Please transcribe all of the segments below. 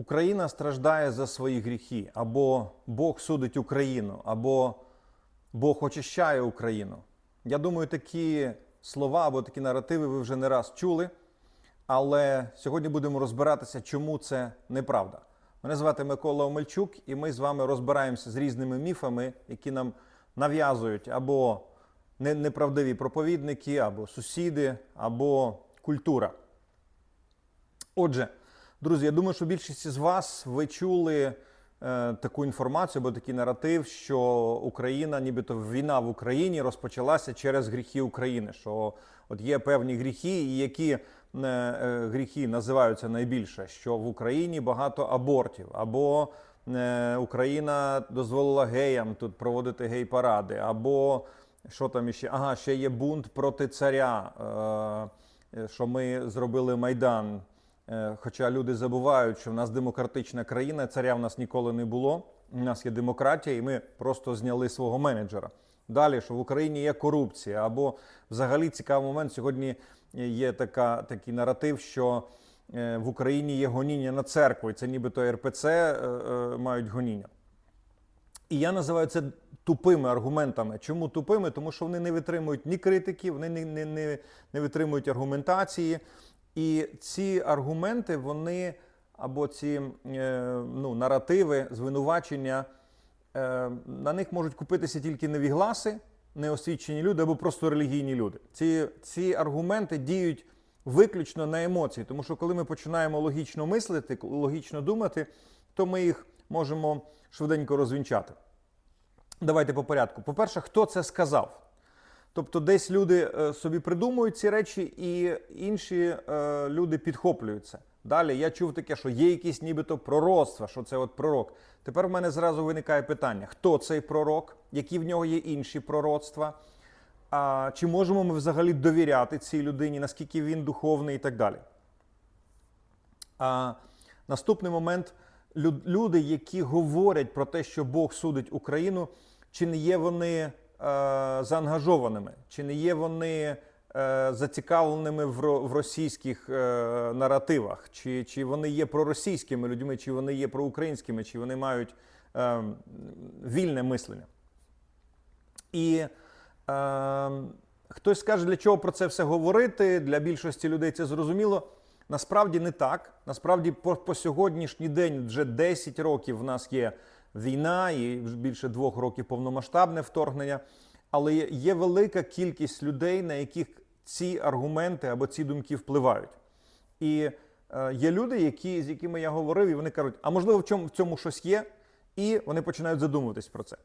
Україна страждає за свої гріхи, або Бог судить Україну, або Бог очищає Україну. Я думаю, такі слова або такі наративи ви вже не раз чули. Але сьогодні будемо розбиратися, чому це неправда. Мене звати Микола Омельчук, і ми з вами розбираємося з різними міфами, які нам нав'язують або неправдиві проповідники, або сусіди, або культура. Отже, друзі, я думаю, що більшість з вас ви чули е, таку інформацію або такий наратив, що Україна, нібито війна в Україні розпочалася через гріхи України. Що от є певні гріхи, і які е, е, гріхи називаються найбільше, що в Україні багато абортів, або е, Україна дозволила геям тут проводити гей-паради, або що там іще? Ага, ще є бунт проти царя, е, е, що ми зробили майдан. Е, Хоча люди забувають, що в нас демократична країна, царя в нас ніколи не було. У нас є демократія, і ми просто зняли свого менеджера. Далі, що в Україні є корупція, або взагалі цікавий момент сьогодні є така, такий наратив, що е, в Україні є гоніння на церкву, і це нібито РПЦ е, мають гоніння. І я називаю це тупими аргументами. Чому тупими? Тому що вони не витримують ні критики, вони не, не, не, не витримують аргументації. І ці аргументи, вони або ці е, ну, наративи, звинувачення, е, на них можуть купитися тільки невігласи, неосвічені люди або просто релігійні люди. Ці, ці аргументи діють виключно на емоції, тому що коли ми починаємо логічно мислити, логічно думати, то ми їх можемо швиденько розвінчати. Давайте по порядку. По-перше, хто це сказав? Тобто, десь люди е, собі придумують ці речі, і інші е, люди підхоплюють це. Далі я чув таке, що є якісь нібито пророцтва, що це от пророк. Тепер в мене зразу виникає питання: хто цей пророк, які в нього є інші пророцтва? А, чи можемо ми взагалі довіряти цій людині, наскільки він духовний і так далі? А, наступний момент: Лю- люди, які говорять про те, що Бог судить Україну, чи не є вони заангажованими, чи не є вони е, зацікавленими в, російських е, наративах, чи, чи вони є проросійськими людьми, чи вони є проукраїнськими, чи вони мають е, вільне мислення. І е, хтось скаже, для чого про це все говорити. Для більшості людей це зрозуміло. Насправді не так. Насправді, по, по сьогоднішній день вже 10 років в нас є війна і більше двох років повномасштабне вторгнення. Але є- велика кількість людей, на яких ці аргументи або ці думки впливають. І е, є люди, які, з якими я говорив, і вони кажуть, а можливо, в чому в цьому щось є, і вони починають задумуватись про це.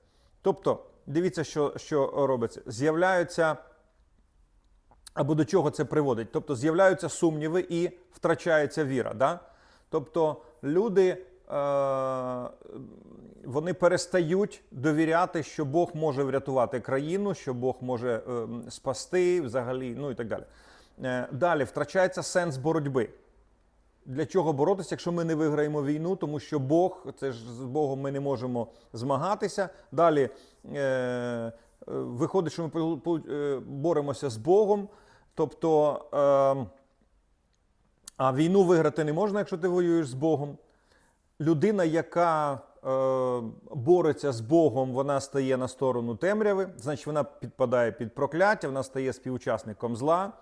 Тобто, дивіться, що, що робиться. З'являються або до чого це приводить. Тобто з'являються сумніви і втрачається віра. Да? Тобто люди вони перестають довіряти, що Бог може врятувати країну, що Бог може е, спасти взагалі, ну і так далі. Е, далі втрачається сенс боротьби. Для чого боротися, якщо ми не виграємо війну, тому що Бог, це ж з Богом ми не можемо змагатися. Далі е, е, виходить, що ми е, боремося з Богом. Тобто, е, а війну виграти не можна, якщо ти воюєш з Богом. Людина, яка е, бореться з Богом, вона стає на сторону темряви, значить вона підпадає під прокляття, вона стає співучасником зла.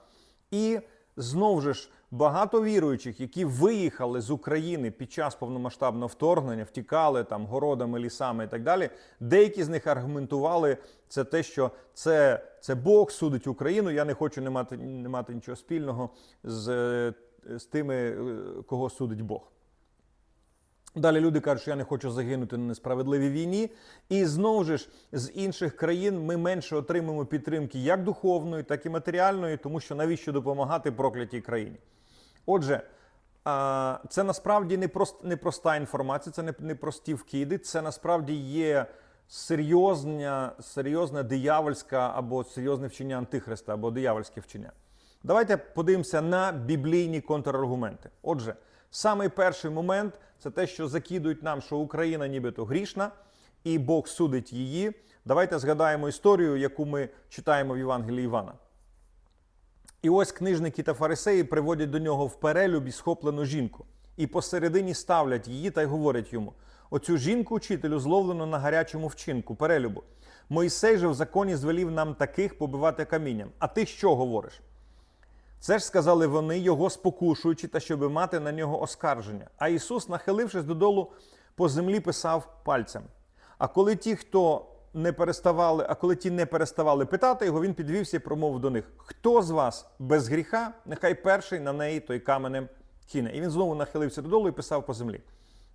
І знову ж багато віруючих, які виїхали з України під час повномасштабного вторгнення, втікали там городами, лісами і так далі. Деякі з них аргументували це те, що це, це Бог судить Україну. Я не хочу не мати, не мати нічого спільного з, з тими, е, кого судить Бог. Далі люди кажуть, що я не хочу загинути на несправедливій війні. І знову ж з інших країн ми менше отримуємо підтримки як духовної, так і матеріальної, тому що навіщо допомагати проклятій країні. Отже, це насправді не прост, не проста інформація, це не прості вкиди, це насправді є серйозна, серйозна диявольська або серйозне вчення антихриста, або диявольське вчення. Давайте подивимося на біблійні контраргументи. Отже, самий перший момент це те, що закидують нам, що Україна нібито грішна, і Бог судить її. Давайте згадаємо історію, яку ми читаємо в Євангелії Івана. І ось книжники та фарисеї приводять до нього в перелюбі схоплену жінку. і посередині ставлять її та й говорять йому: Оцю жінку учителю зловлено на гарячому вчинку, перелюбу. Мойсей же в законі звелів нам таких побивати камінням. А ти що говориш? Це ж сказали вони, його спокушуючи, та щоби мати на нього оскарження. А Ісус, нахилившись додолу, по землі писав пальцем. А коли ті, хто не переставали, а коли ті не переставали питати його, він підвівся і промовив до них: Хто з вас без гріха, нехай перший на неї той каменем кине. І він знову нахилився додолу і писав по землі.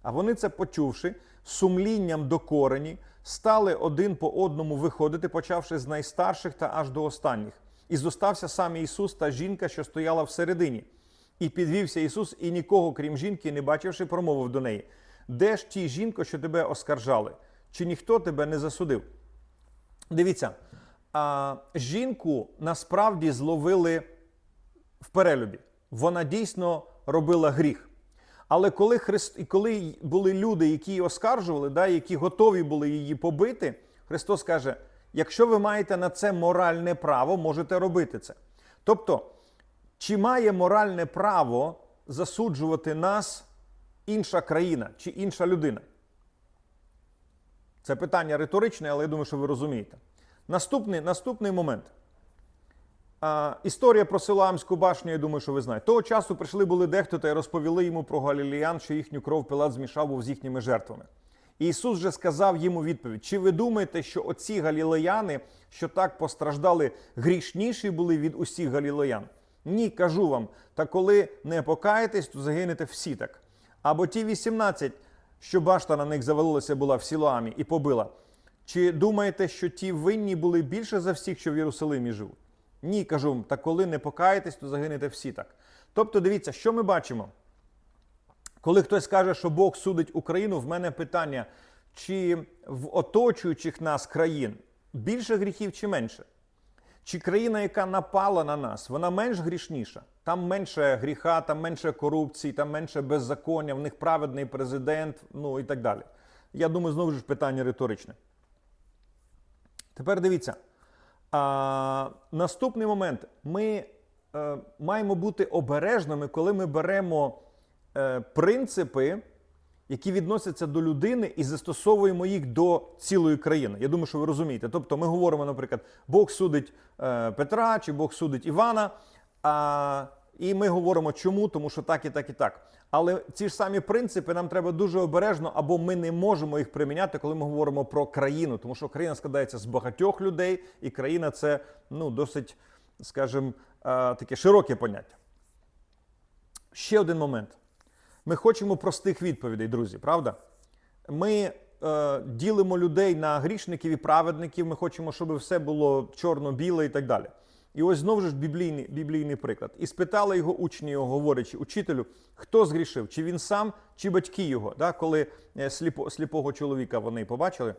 А вони це почувши, сумлінням до корені, стали один по одному виходити, почавши з найстарших та аж до останніх. І зостався сам Ісус та жінка, що стояла всередині. І підвівся Ісус, і нікого, крім жінки, не бачивши, промовив до неї: Де ж ті жінко, що тебе оскаржали? Чи ніхто тебе не засудив? Дивіться, а, жінку насправді зловили в перелюбі. Вона дійсно робила гріх. Але коли Христ, і коли були люди, які її оскаржували, да, які готові були її побити, Христос каже: якщо ви маєте на це моральне право, можете робити це. Тобто, чи має моральне право засуджувати нас інша країна чи інша людина? Це питання риторичне, але я думаю, що ви розумієте. Наступний, наступний момент. А, історія про Силаамську башню, я думаю, що ви знаєте. Того часу прийшли були дехто та й розповіли йому про галіліян, що їхню кров Пилат змішав був з їхніми жертвами. Ісус же сказав йому відповідь: чи ви думаєте, що оці галілеяни, що так постраждали, грішніші були від усіх галілеян? Ні, кажу вам, та коли не покаєтесь, то загинете всі так. Або ті 18, що башта на них завалилася була в Сілоамі і побила. Чи думаєте, що ті винні були більше за всіх, що в Єрусалимі жив? Ні, кажу вам, та коли не покаєтесь, то загинете всі так. Тобто, дивіться, що ми бачимо? Коли хтось каже, що Бог судить Україну, в мене питання, чи в оточуючих нас країн більше гріхів чи менше? Чи країна, яка напала на нас, вона менш грішніша? Там менше гріха, там менше корупції, там менше беззаконня, в них праведний президент, ну і так далі. Я думаю, знову ж питання риторичне. Тепер дивіться. А, наступний момент. Ми е, маємо бути обережними, коли ми беремо принципи, які відносяться до людини, і застосовуємо їх до цілої країни. Я думаю, що ви розумієте. Тобто, ми говоримо, наприклад, Бог судить е, Петра чи Бог судить Івана. А, і ми говоримо, чому, тому що так і так і так. Але ці ж самі принципи нам треба дуже обережно, або ми не можемо їх приміняти, коли ми говоримо про країну, тому що країна складається з багатьох людей, і країна це ну, досить, скажімо, е, таке широке поняття. Ще один момент. Ми хочемо простих відповідей, друзі, правда? Ми е, ділимо людей на грішників і праведників. Ми хочемо, щоб все було чорно-біле і так далі. І ось знову ж біблійний, біблійний приклад. І спитали його учні, його говорячи, учителю, хто згрішив, чи він сам, чи батьки його, да? коли е, сліпо, сліпого чоловіка вони побачили.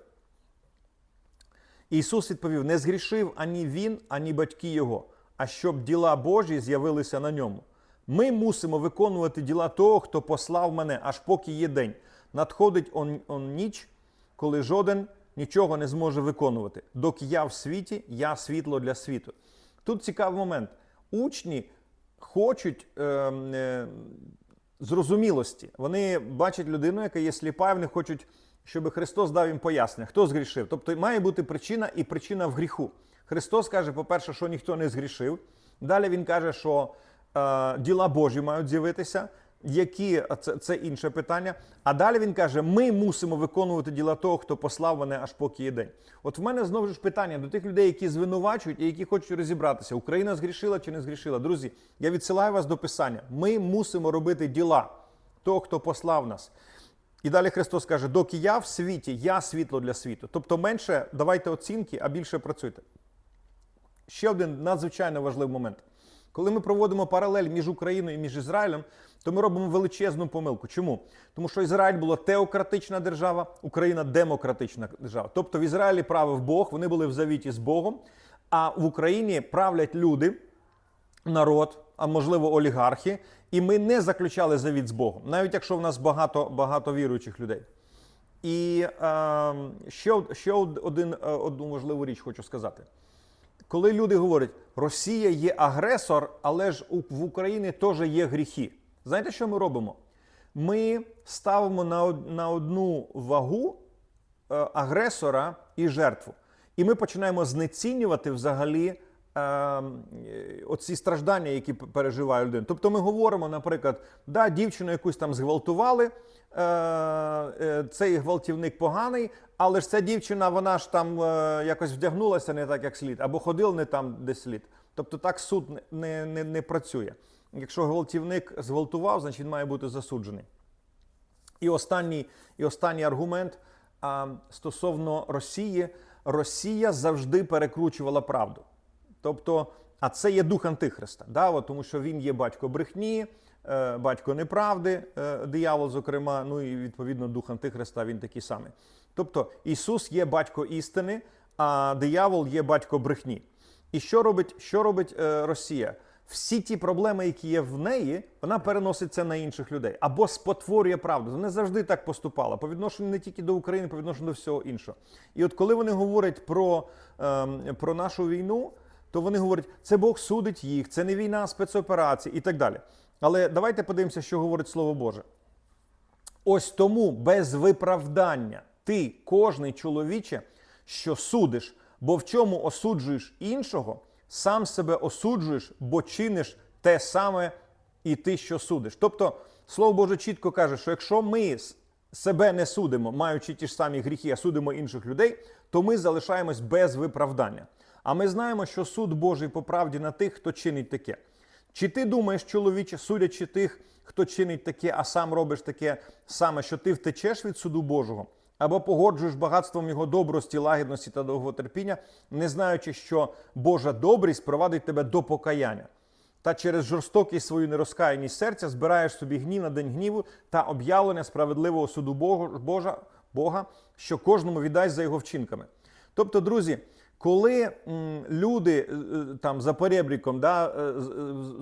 Ісус відповів: не згрішив ані він, ані батьки його, а щоб діла Божі з'явилися на ньому. Ми мусимо виконувати діла того, хто послав мене, аж поки є день. Надходить он, он ніч, коли жоден нічого не зможе виконувати. Доки я в світі, я світло для світу. Тут цікавий момент. Учні хочуть е, е, зрозумілості. Вони бачать людину, яка є сліпа, і вони хочуть, щоб Христос дав їм пояснення, хто згрішив. Тобто має бути причина і причина в гріху. Христос каже, по-перше, що ніхто не згрішив. Далі Він каже, що діла Божі мають з'явитися. Які це, це інше питання. А далі він каже: ми мусимо виконувати діла того, хто послав мене аж поки є день. От в мене знову ж питання до тих людей, які звинувачують і які хочуть розібратися, Україна згрішила чи не згрішила. Друзі, я відсилаю вас до писання. Ми мусимо робити діла того, хто послав нас. І далі Христос каже: доки я в світі, я світло для світу. Тобто менше давайте оцінки, а більше працюйте. Ще один надзвичайно важливий момент. Коли ми проводимо паралель між Україною і між Ізраїлем, то ми робимо величезну помилку. Чому? Тому що Ізраїль була теократична держава, Україна демократична держава. Тобто в Ізраїлі правив Бог, вони були в завіті з Богом, а в Україні правлять люди, народ, а можливо олігархи, і ми не заключали завіт з Богом, навіть якщо в нас багато, багато віруючих людей. І е, ще, ще один, одну важливу річ хочу сказати. Коли люди говорять, Росія є агресор, але ж в Україні теж є гріхи. Знаєте, що ми робимо? ми ставимо на, одну вагу е, агресора і жертву. І ми починаємо знецінювати взагалі е, оці страждання, які переживає людина. Тобто ми говоримо, наприклад, да, дівчину якусь там зґвалтували, цей гвалтівник поганий, але ж ця дівчина, вона ж там е, якось вдягнулася не так, як слід, або ходила не там, де слід. Тобто так суд не, не, не, працює. Якщо гвалтівник зґвалтував, значить він має бути засуджений. І останній, і останній аргумент а, стосовно Росії. Росія завжди перекручувала правду. Тобто, а це є дух Антихриста, да? От, тому що він є батько брехні, е, батько неправди, е, диявол, зокрема, ну і відповідно дух Антихриста він такий самий. Тобто Ісус є батько істини, а диявол є батько брехні. І що робить, що робить е, Росія? Всі ті проблеми, які є в неї, вона переносить це на інших людей або спотворює правду. Вона завжди так поступала по відношенню не тільки до України, по відношенню до всього іншого. І от коли вони говорять про, ем, про нашу війну, то вони говорять, це Бог судить їх, це не війна, спецоперації і так далі. Але давайте подивимося, що говорить Слово Боже. Ось тому без виправдання ти, кожний чоловіче, що судиш, бо в чому осуджуєш іншого, сам себе осуджуєш, бо чиниш те саме і ти, що судиш. Тобто, Слово Боже чітко каже, що якщо ми себе не судимо, маючи ті ж самі гріхи, а судимо інших людей, то ми залишаємось без виправдання. А ми знаємо, що суд Божий по правді на тих, хто чинить таке. Чи ти думаєш, чоловіче, судячи тих, хто чинить таке, а сам робиш таке саме, що ти втечеш від суду Божого, або погоджуєш багатством його добрості, лагідності та довготерпіння, не знаючи, що Божа добрість провадить тебе до покаяння. Та через жорстокість свою нерозкаяність серця збираєш собі гнів на день гніву та об'явлення справедливого суду Бога, Бога, що кожному віддасть за його вчинками. Тобто, друзі, коли люди е, е, там за перебріком да, е, з,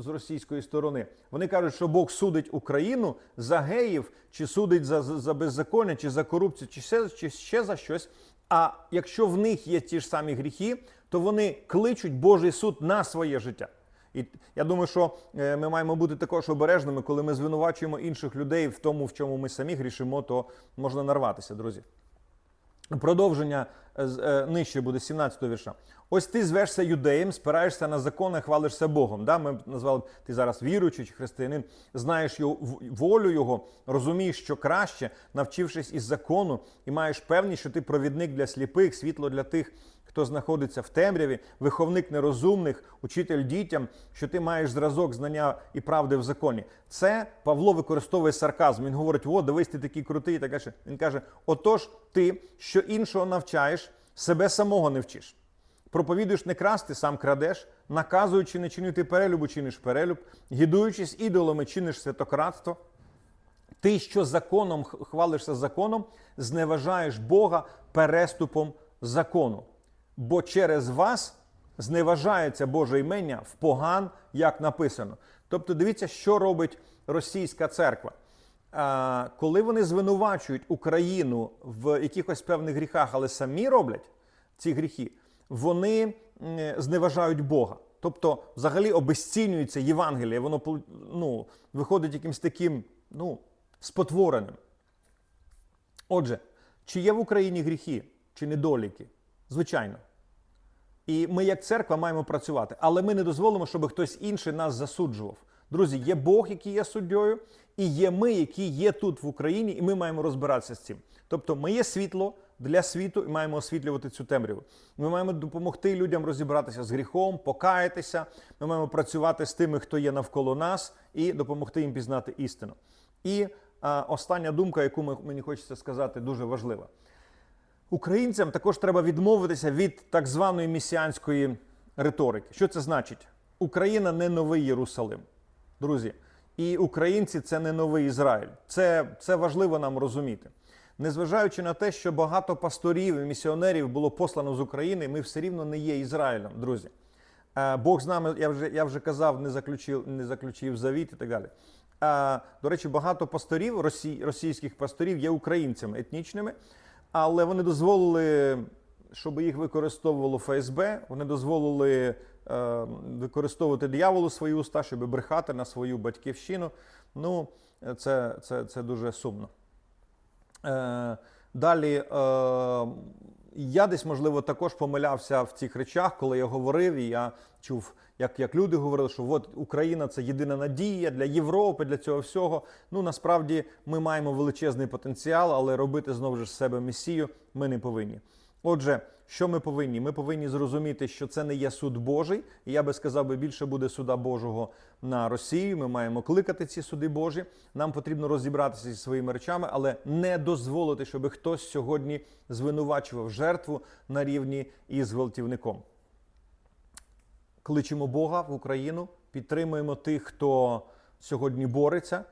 з- російської сторони, вони кажуть, що Бог судить Україну за геїв, чи судить за, за за беззаконня, чи за корупцію, чи ще, чи ще за щось. А якщо в них є ті ж самі гріхи, то вони кличуть Божий суд на своє життя. І я думаю, що ми маємо бути також обережними, коли ми звинувачуємо інших людей в тому, в чому ми самі грішимо, то можна нарватися, друзі. Продовження е, е, нижче буде 17 вірша. Ось ти звешся юдеєм, спираєшся на закони, хвалишся Богом. Да? Ми назвали ти зараз віруючий чи християнин, знаєш його волю його, розумієш, що краще, навчившись із закону, і маєш певність, що ти провідник для сліпих, світло для тих, хто знаходиться в темряві, виховник нерозумних, учитель дітям, що ти маєш зразок знання і правди в законі. Це Павло використовує сарказм. Він говорить: о, дивись, ти такий крутий, так далі. Він каже: отож, ти, що іншого навчаєш, себе самого не вчиш. Проповідуєш не красти, сам крадеш, наказуючи не чинити перелюбу, чиниш перелюб, гідуючись ідолами, чиниш святократство. Ти, що законом хвалишся законом, зневажаєш Бога переступом закону. Бо через вас зневажається Боже імення в поган, як написано. Тобто, дивіться, що робить російська церква. Коли вони звинувачують Україну в якихось певних гріхах, але самі роблять ці гріхи, вони зневажають Бога. Тобто, взагалі обезцінюється Євангеліє, воно ну, виходить якимось таким ну, спотвореним. Отже, чи є в Україні гріхи чи недоліки? Звичайно. І ми, як церква, маємо працювати, але ми не дозволимо, щоб хтось інший нас засуджував. Друзі, є Бог, який є суддєю, і є ми, які є тут в Україні, і ми маємо розбиратися з цим. Тобто, ми є світло для світу і маємо освітлювати цю темряву. Ми маємо допомогти людям розібратися з гріхом, покаятися. Ми маємо працювати з тими, хто є навколо нас, і допомогти їм пізнати істину. І а, остання думка, яку мені хочеться сказати, дуже важлива. Українцям також треба відмовитися від так званої місіанської риторики. Що це значить? Україна не новий Єрусалим, друзі. І українці це не новий Ізраїль. Це, це важливо нам розуміти. Незважаючи на те, що багато пасторів і місіонерів було послано з України, ми все рівно не є Ізраїлем, друзі. Е, Бог з нами, я вже, я вже казав, не заключив, не заключив завіт і так далі. Е, До речі, багато пасторів, росій, російських пасторів є українцями етнічними, але вони дозволили, щоб їх використовувало ФСБ, вони дозволили е, використовувати дияволу свої уста, щоб брехати на свою батьківщину. Ну, це, це, це дуже сумно. Е, далі, е, я десь, можливо, також помилявся в цих речах, коли я говорив, і я чув, як, як люди говорили, що от Україна це єдина надія для Європи, для цього всього. Ну насправді ми маємо величезний потенціал, але робити знову ж себе месію ми не повинні. Отже, що ми повинні? Ми повинні зрозуміти, що це не є суд Божий. І я би сказав, би більше буде суда Божого на Росію. Ми маємо кликати ці суди Божі. Нам потрібно розібратися зі своїми речами, але не дозволити, щоб хтось сьогодні звинувачував жертву на рівні із гвалтівником. Кличемо Бога в Україну, підтримуємо тих, хто сьогодні бореться.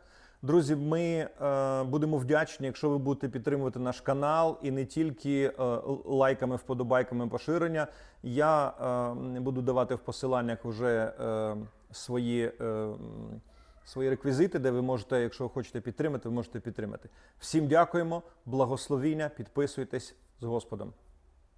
Друзі, ми е, будемо вдячні, якщо ви будете підтримувати наш канал і не тільки е, лайками, вподобайками поширення. Я е, буду давати в посиланнях вже е, свої, е, свої реквізити, де ви можете, якщо хочете підтримати, ви можете підтримати. Всім дякуємо, благословіння, підписуйтесь з Господом.